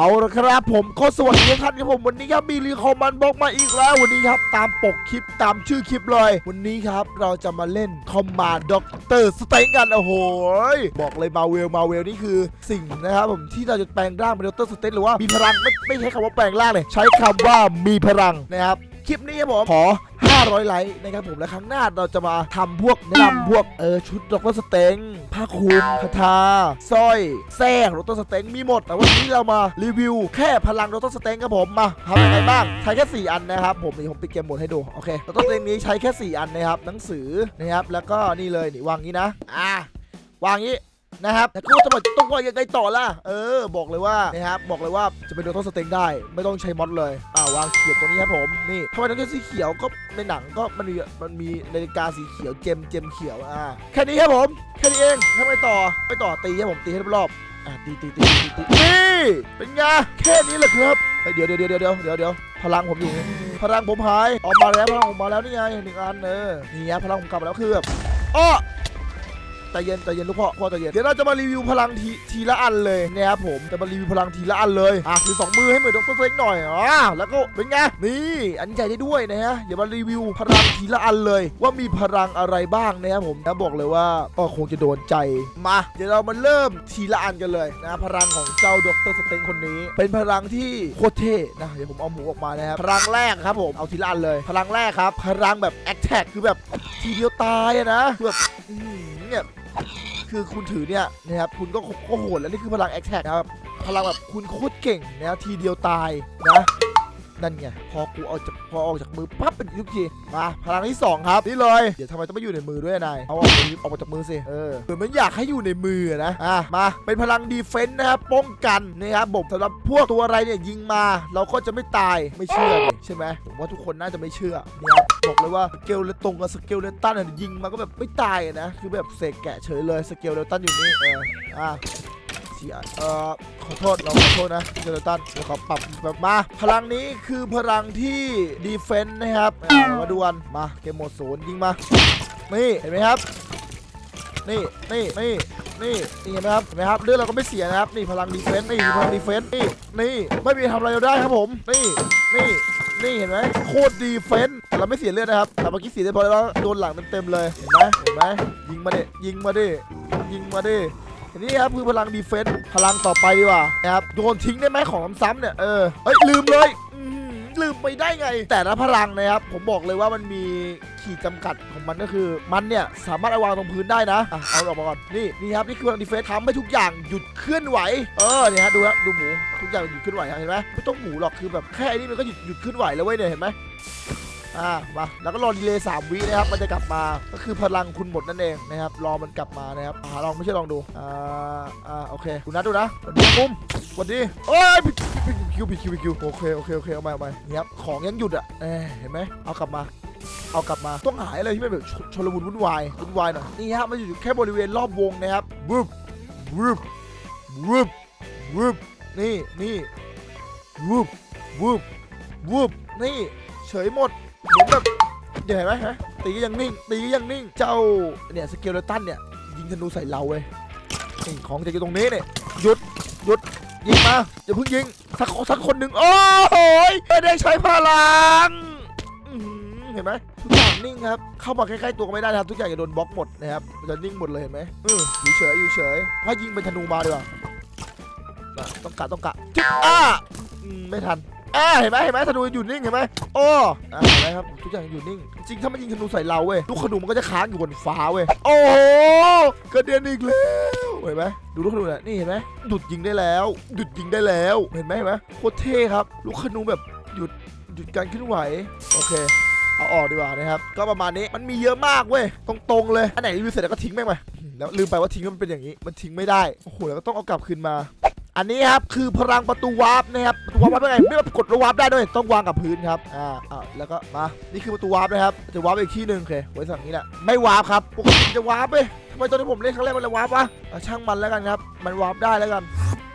เอาละครับผมก็สวัสดีท่านครับผมวันนี้ครับมีรีคอมมันบอกมาอีกแล้ววันนี้ครับตามปกคลิปตามชื่อคลิปเลย วันนี้ครับเราจะมาเล่นคอมมานด์ด็อกเตอร์สเต็งกันโอ้โหบอกเลยมาเวลมาเวลนี่คือสิ่งนะครับผมที่เราจะแปลงร่างเป็นด็อกเตอร์สเต็งหรือว่ามีพลังไม่ไม่ใช้คำว่าแปลงร่างเลยใช้คำว่ามีพลังนะครับ คลิปนี้ครับผมขอ 500 ไลค์นะครับผมและครั้งหน้าเราจะมาทำพวกแนะนำพวกเออชุดดอกเตอรสเต็งผ้าคลุมคาถาสร้อยแส้งดอกเตอรสเต็งมีหมด แต่วันนี้เรามารีวิวแค่พลังดอกเตอรสเต็งครับผมมาทำยังไงบ้างใช้แค่ 4 อันนะครับผมนี่ผมปิดเกมหมดให้ดูโอเคดอกเตอรสเต็งนี้ใช้แค่ 4 อันนะครับหนังสือนะครับแล้วก็นี่เลยนี่วางนี้นะอ่าวางนี้ นะครับแต่กูจะมาต้องว่ายังไงต่อล่ะเออ บอกเลยว่านะครับบอกเลยว่าจะเป็นด็อกเตอร์สเต็งได้ ไม่ต้องใช้มอดเลยอ่าวางเขียนตัวนี้ครับผมนี่ทำไมต้องใช้สีเขียวก็ในหนังก็มันมีมันมีนาฬิกาสีเขียวเจมเจมเขียวอ่าแค่นี้ครับผมแค่นี้เองทำไมต่อไปต่อตีครับผมตีให้รอบๆอ่าตีตีตีตีตีนี่เป็นไงแค่นี้แหละครับเฮ้ยเดี๋ยวเดี๋ยวเดี๋ยวเดี๋ยวเดี๋ยวเดี๋ยวพลังผมอยู่นี่พลังผมหายออกมาแล้วพลังออกมาแล้วนี่ไงหนึ่งอันเออนี่ฮะพลังผมกลับมาแล้วคือแบบอ้อ ใจเย็นใจเย็นลูกพ่อพ่อใจเย็นเดี๋ยวเราจะมารีวิวพลังทีทีละอันเลยนะครับผมจะมารีวิวพลังทีละอันเลยอะคือสองมือให้เหมือนดรเซ็กหน่อยอะแล้วก็เป็นไงนี่อันใหญ่ได้ด้วยนะฮะเดี๋ยวมารีวิวพลังทีละอันเลย ว่ามีพลังอะไรบ้างนะครับผมนะบอกเลยว่าก็คงจะโดนใจมา เดี๋ยวเรามาเริ่มทีละอันกันเลยนะพลังของเจ้าดรสเต็งคนนี้ เป็นพลังที่โคตรเท่นะเดี๋ยวผมเอาหมูออกมานะครับพลังแรกครับผมเอาทีละอันเลย พลังแรกครับพลังแบบแอคแท็กคือแบบทีเดียวตายนะแบบเนี่ย คือคุณถือเนี่ยนะครับคุณก็โหดแล้วนี่คือพลังแอคแท็กนะครับพลังแบบคุณโคตรเก่งนะทีเดียวตายนะ นั่นไงพอกูเอาจากพอออกจากมือปั๊บเป็นทุกทีมาพลังที่สองครับนี่เลยเดี๋ยวทำไมต้องไม่อยู่ในมือด้วยนายเอาออกมือออกมาจากมือสิเออเหมือนมันอยากให้อยู่ในมือนะอะมาเป็นพลังดีเฟนต์นะครับป้องกันนะครับผมสำหรับพวกตัวอะไรเนี่ยยิงมา เราก็จะไม่ตายไม่เชื่อใช่ไหมผมว่าทุกคนน่าจะไม่เชื่อเนี่ยครับบอกเลยว่าสเกลเลตรงกับสเกลเลตันอะยิงมาก็แบบไม่ตายนะคือแบบเสกแกะเฉยเลยสเกลเลตันอยู่นี่เอออะ สีเอ่อขอโทษเราขอโทษนะเจอตันเดี๋ยวขอปรับแบบมา พลังนี้คือพลังที่ดีเฟนต์นะครับมาดูกันมาเกมโหมดศูนย์ยิงมานี่เห็นไหมครับนี่นี่นี่นี่นี่เห็นไหมครับเห็นไหมครับเลือดเราก็ไม่เสียนะครับนี่พลังดีเฟนต์นี่พลังดีเฟนต์นี่นี่ไม่มีทำอะไรเราได้ครับผมนี่นี่นี่เห็นไหมโคตรดีเฟนต์แต่เราไม่เสียเลือดนะครับแต่เมื่อกี้เสียเลือดเพราะว่าโดนหลังเต็มๆเลยเห็นไหมเห็นไหมยิงมาดิยิงมาดิยิงมาดิ นี้ครับคือพลังดีเฟนต์พลังต่อไปดีกว่านะครับโยนทิ้งได้ไหมของซ้ำๆเนี่ยเออเอ้ยลืมเลยลืมไปได้ไง แต่ละพลังนะครับ ผมบอกเลยว่ามันมีขีดจำกัดของมันก็คือ มันเนี่ย สามารถเอาวางตรงพื้นได้นะอะเอาออกมาก่อนนี่นี่ครับนี่คือพลังดีเฟนต์ทำให้ทุกอย่างหยุดเคลื่อนไหวเออเนี่ยฮะดูครับดูหมูทุกอย่างหยุดเคลื่อนไหวเห็นไหมไม่ต้องหมูหรอกคือแบบแค่นนี้มันก็หยุดหยุดเคลื่อนไหวแล้วเว้ยเนี่ยเห็นไหม อ่ามาแล้วก็รอดีเลย์สามวินะครับมันจะกลับมาก็คือพลังคุณหมดนั่นเองนะครับรอมันกลับมานะครับอ่าลองไม่ใช่ลองดูอ่าอ่าโอเคดูนะดูนะสวัสดีมุมสวัสดีโอ้ยคิวผิดคิวผิดคิวโอเคโอเคโอเคเอามาเอามานี่ครับของยังหยุดอะเอ้ยเห็นไหมเอากลับมาเอากลับมาต้องหายอะไรที่ไม่แบบชชลมุนวุ่นวายวุ่นวายหน่อยนี่ฮะมันอยู่แค่บริเวณรอบวงนะครับวึบวึบวึบวึบนี่นี่วึบวึบวึบนี่เฉยหมด เหมือนแบบเดี๋ยวเห็นไหมฮะตีก็ยังนิ่ง ตีก็ยังนิ่ง เจ้าเนี่ยสเกลเลตันเนี่ยยิงธนูใส่เราเว้ยนี่ของจะอยู่ตรงนี้เนี่ยหยุดหยุดยิงมาอย่าเพิ่งยิงสักสักคนหนึ่งโอ้โหไม่ได้ใช้พลังเห็นไหมทุกอย่างนิ่งครับ เข้ามาใกล้ๆตัวก็ไม่ได้นะครับทุกอย่างจะโดนบล็อกหมดนะครับจะนิ่งหมดเลยเห็นไหมเอออยู่เฉยอยู่เฉยถ้ายิงเป็นธนูมาดีกว่าต้องกะต้องกะจิ๊บอ้าไม่ทัน อ่าเห็นไหมเห็นไหมธนูอยู่นิ่งเห็นไหมโอ้อ่าเห็นไหมครับทุกอย่างอยู่นิ่ง จริงถ้ามันยิงธนูใส่เราเว้ยลูกธนูมันก็จะค้างอยู่บนฟ้าเว้ยโอ้โหกระเด็นอีกแล้วเห็นไหมดูลูกธนูเนี่ยนี่เห็นไหมหยุดยิงได้แล้วหยุดยิงได้แล้วเห็นไหมเห็นไหมโคตรเท่ครับ ลูกธนูแบบหยุดหยุดการเคลื่อนไหวโอเคเอาออกดีกว่านะครับ ก็ประมาณนี้มันมีเยอะมากเว้ยตรงๆเลยอันไหนรีวิวเสร็จแล้วก็ทิ้งแม่งไปแล้วลืมไปว่าทิ้งมันเป็นอย่างนี้ มันทิ้งไม่ได้โอ้โหแล้วก็ต้องเอากลับคืนมา อันนี้ครับคือพลังประตูวาร์ปนะครับประตูวาร์ปเป็นไงไม่มากดวาร์ปได้ด้วยต้องวางกับพื้นครับอ่าอ่าแล้วก็มานี่คือประตูวาร์ปนะครับจะวาร์ปไปอีกที่หนึ่งโอเคไว้สั่งนี้แหละไม่วาร์ปครับปกติจะวาร์ปไปทำไมตอนที่ผมเล่นครั้งแรกมันเลยวาร์ปวะอะช่างมันแล้วกันครับมันวาร์ปได้แล้วกัน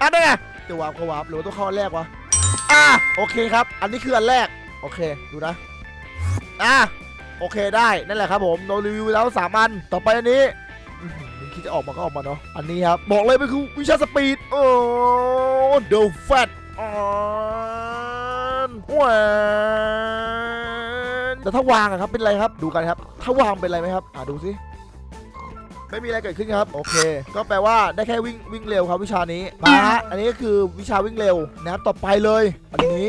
อะได้ไงจะวาร์ปก็วาร์ปหรือว่าต้องเข้าอันแรกวะอะโอเคครับ อันนี้คืออันแรกโอเคดูนะอะโอเคได้นั่นแหละครับผมโดนรีวิวแล้วสามอันต่อไปอันนี้ คิดจะออกมาก็ออกมาเนาะอันนี้ครับบอกเลยมันคือวิชาสปีดโอ้เดลแฟตออนแหวนแต่ถ้าวางอะครับเป็นไรครับดูกันครับ ถ้าวางเป็นไรไหมครับอ่าดูสิไม่มีอะไรเกิดขึ้นครับ โอเค ก็แปลว่าได้แค่วิ่งวิ่งเร็วครับวิชานี้มาฮะอันนี้ก็คือวิชาวิ่งเร็วนะครับต่อไปเลย อันนี้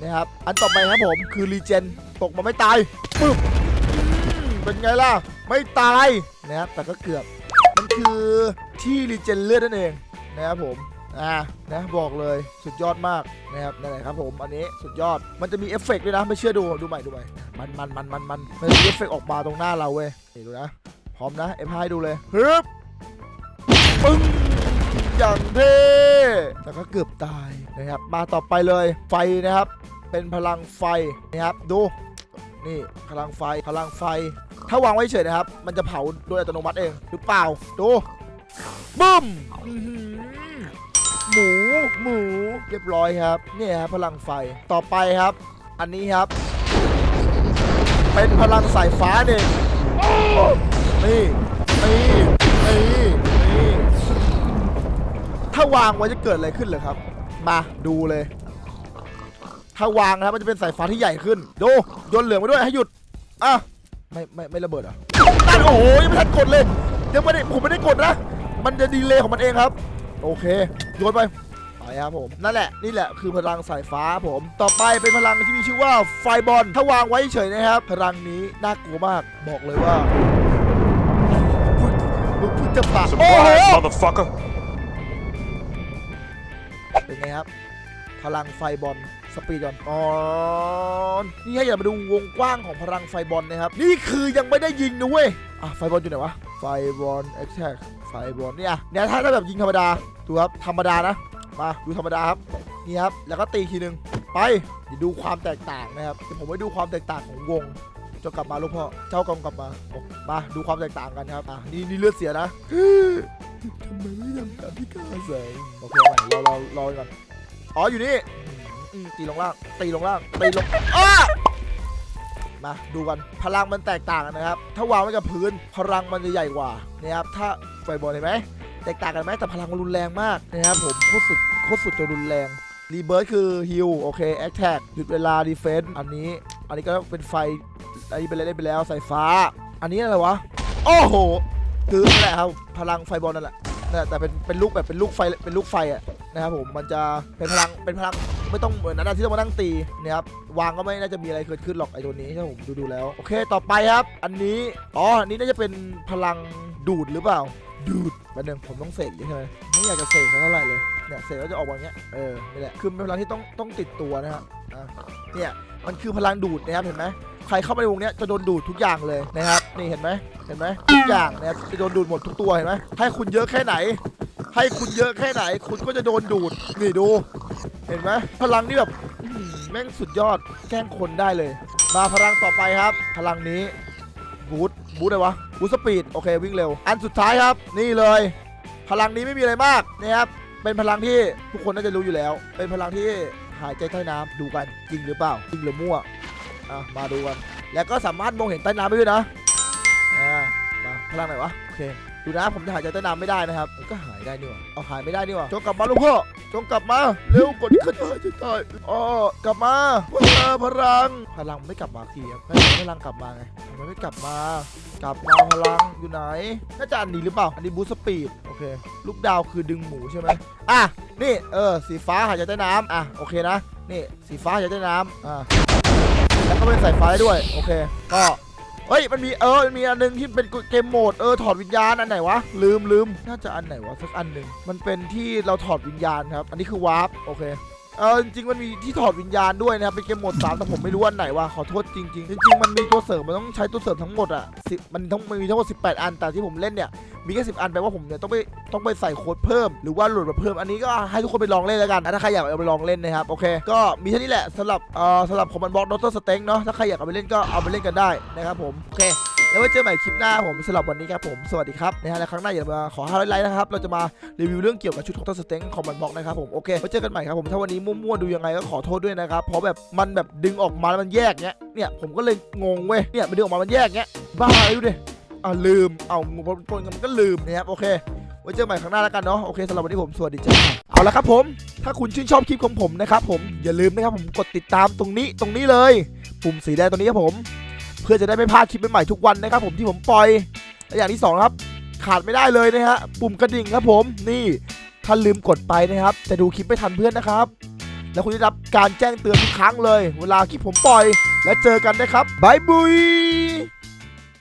นะครับอันต่อไปครับผมคือรีเจนตกมาไม่ตายปึ๊บเป็นไงล่ะ ไม่ตายนะครับแต่ก็เกือบ คือที่รีเจนเลือดนั่นเองนะครับผมอ่านะบอกเลยสุดยอดมากนะครับนั่นแหละครับผมอันนี้สุดยอดมันจะมีเอฟเฟกต์ด้วยนะ ไม่เชื่อดูดูใหม่ดูใหม่มันมันมันมันมันมันมีเอฟเฟกต์ออกมาตรงหน้าเราเว้ยนี่ดูนะ พร้อมนะเอฟให้ดูเลยฮึบปึ้งอย่างเท่แล้วก็เกือบตายนะครับ มาต่อไปเลยไฟนะครับ เป็นพลังไฟนะครับดูนี่พลังไฟพลังไฟ ถ้าวางไว้เฉยนะครับ มันจะเผาโดยอัตโนมัติเอง หรือเปล่า ดูบึ้มอื้อหือหมู หมู เรียบร้อยครับ เนี่ยครับพลังไฟ ต่อไปครับ อันนี้ครับ เป็นพลังสายฟ้าเองนี่นี่นี่นี่ถ้าวางไว้จะเกิดอะไรขึ้นเหรอครับ มาดูเลย ถ้าวางนะครับมันจะเป็นสายฟ้าที่ใหญ่ขึ้น ดูโยนเหลืองไปด้วยให้หยุด อะ ไม่ไม่ไม่ระเบิดเหรอะนั่นโอ้โหยังไม่ทันกดเลยยังไม่ได้ผมไม่ได้กดนะ มันจะดีเลย์ของมันเองครับ โอเคโยนไปไปครับผมนั่นแหละนี่แหละคือพลังสายฟ้าผม ต่อไปเป็นพลังที่มีชื่อว่าไฟบอลถ้าวางไว้เฉยนะครับ พลังนี้น่ากลัวมากบอกเลยว่ามึงมึงเพิ่งจะปะโอ้โห Surprise, motherfucker. เป็นไงครับ พลังไฟบอลสปีดบอลอ๋อนี่ให้อย่ามาดูวงกว้างของพลังไฟบอลนะครับ นี่คือยังไม่ได้ยิงนะเว้ยอะไฟบอลอยู่ไหนวะไฟบอลแอคแท็กไฟบอลเนี่ยเนี่ยถ้าถ้าแบบยิงธรรมดาดูครับธรรมดานะมาดูธรรมดาครับนี่ครับแล้วก็ตีทีหนึ่งไปเดี๋ยวดูความแตกต่างนะครับเดี๋ยวผมไปดูความแตกต่างของวงจ้ากลับมาลูกพ่อ เจ้ากำกลับมา มาดูความแตกต่างกันครับ อะนี่นี่เลือดเสียนะทำไมไม่ทำตามที่ข้าสั่งโอเครอรอรอก่อน อ๋ออยู่นี่อืมตีลงล่างตีลงล่างตีลงอ้ามาดูกันพลังมันแตกต่างกันนะครับ ถ้าวางไว้กับพื้นพลังมันจะใหญ่กว่านะครับถ้าไฟบอลเห็นไหมแตกต่างกันไหมแต่พลังมันรุนแรงมากนะครับผมโคตรสุดโคตรสุดจะรุนแรงรีเบิร์คือฮิลโอเคแอคแท็กหยุดเวลาดีเฟนต์อันนี้ อันนี้ก็เป็นไฟอันนี้เป็นอะไรได้ไปแล้วสายฟ้า อันนี้อะไรวะโอ้โหคือนั่นแหละครับพลังไฟบอลนั่นแหละนั่นแหละแต่เป็นเป็นลูกแบบเป็นลูกไฟเป็นลูกไฟอะ นะครับผมมันจะเป็นพลังเป็นพลังไม่ต้องเหมือนนั้นที่ต้องมานั่งตีนะครับวางก็ไม่น่าจะมีอะไรเกิดขึ้นหรอกไอ้ตัวนี้ถ้าผมดูดูๆแล้วโอเคต่อไปครับ อันนี้อ๋ออันนี้น่าจะเป็นพลังดูดหรือเปล่า ดูดแป๊บนึงผมต้องเสกใช่ไหมไม่อยากจะเสกเท่าไหร่เลยเนี่ยเสกแล้วจะออกมาอย่างเงี้ยเออนี่แหละคือเป็นพลังที่ต้องต้องติดตัวนะฮะอะเนี่ยมันคือพลังดูดนะครับเห็นไหมใครเข้ามาในวงเนี้ยจะโดนดูดทุกอย่างเลยนะครับ นี่เห็นไหมเห็นไหมทุกอย่างนะครับจะโดนดูดหมดทุกตัวเห็นไหมให้คุณเยอะแค่ไหน ให้คุณเยอะแค่ไหน คุณก็จะโดนดูด นี่ดู เห็นไหมพลังนี่แบบแม่งสุดยอดแกล้งคนได้เลย มาพลังต่อไปครับ พลังนี้บูทบูทอะไรวะบูทสปีดโอเควิ่งเร็ว อันสุดท้ายครับ นี่เลย พลังนี้ไม่มีอะไรมากนะครับเป็นพลังที่ทุกคนน่าจะรู้อยู่แล้ว เป็นพลังที่หายใจใต้น้ำดูกันจริงหรือเปล่าจริงหรือมั่วอะมาดูกันแล้วก็สามารถมองเห็นใต้น้ำได้ด้วยนะอ่ามาพลังไหนวะโอเค ดูนะผมจะหายใจใต้น้ำไม่ได้นะครับมันก็หายได้นี่หว่าเอาหายไม่ได้นี่หว่าจงกลับมาลูกพ่อจงกลับมาเร็วกดขึ้นมาจะตายอ๋อกลับมาพลังพลังพลังไม่กลับมาทีครับไม่พลังกลับมาไงทำไมไม่กลับมากลับมาพลังอยู่ไหนน่าจะอันนี้หรือเปล่าอันนี้บูสปีดโอเคลูกดาวคือดึงหมูใช่ไหมอะนี่เออสีฟ้าหายใจใต้น้ำอะโอเคนะนี่สีฟ้าหายใจใต้น้ำอะแล้วก็เป็นสายฟ้าได้ด้วยโอเค ก็ เฮ้ยมันมีเออมันมีอันหนึงที่เป็นเกมโหมดเออถอดวิญญาณอันไหนวะลืมลืมน่าจะอันไหนวะสักอันหนึ่งมันเป็นที่เราถอดวิญญาณครับ อันนี้คือวาร์ปโอเคเออจริงมันมีที่ถอดวิญญาณด้วยนะครับเป็นเกมโหมด3แต่ผมไม่รู้อันไหนว่ะขอโทษจริง ๆ จริง ๆ มันมีตัวเสริมมันต้องใช้ตัวเสริมทั้งหมดอะสิมันต้องมันมีทั้งหมด18 อันแต่ที่ผมเล่นเนี่ย มีแค่10อันแปลว่าผมเนี่ยต้องไปต้องไปใส่โค้ดเพิ่มหรือว่าโหลดมาเพิ่มอันนี้ก็ให้ทุกคนไปลองเล่นแล้วกันถ้าใครอยากเอาไปลองเล่นนะครับโอเค ก็มีแค่านี้แหละสำหรับเอ่อสำหรับคอมมานด์บล็อกดอตสเต็งเนาะถ้าใครอยากเอาไปเล่นก็เอาไปเล่นกันได้นะครับผมโอเคแล้วไว้เจอใหม่คลิปหน้าผมสำหรับวันนี้ครับผม สวัสดีครับนะฮะและครั้งหน้าอย่ามาขอ500ไลค์นะครับ เราจะมารีวิวเรื่องเกี่ยวกับชุดของตัวสเต็งคอมมานด์บล็อกนะครับผม โอเคไว้เจอกันใหม่ครับผม ถ้าวันนี้มั่วๆดูยังไงก็ขอโทษด้วยนะครับ เพราะแบบมันแบบดึงออกมาแล้วมันแยกเงี้ย เนี่ยผมก็เลยงงเว้ย เนี่ยมันดึงออกมา มันแยกเงี้ย บ้าอะไรดูดิ อ่าลืม เอาปนกันมันก็ลืมนะครับโอเค ไว้เจอกันใหม่ครั้งหน้าแล้วกันเนาะ โอเคสำหรับวันนี้ผมสวัสดีจ้าเอาละครับผม ถ้าคุณชื่นชอบคลิปของผมนะครับผม อย่าลืมนะครับผมกดติดตามตรงนี้ตรงนี้เลย ปุ่มสีแดงตรงนี้ครับผม เพื่อจะได้ไม่พลาดคลิปใหม่ๆทุกวันนะครับผมที่ผมปล่อยและอย่างที่สองครับ ขาดไม่ได้เลยนะฮะ ปุ่มกระดิ่งครับผม นี่ถ้าลืมกดไปนะครับ จะดูคลิปไม่ทันเพื่อนนะครับ แล้วคุณจะได้รับการแจ้งเตือนทุกครั้งเลย เวลาคลิปผมปล่อย และเจอกันนะครับบายบุย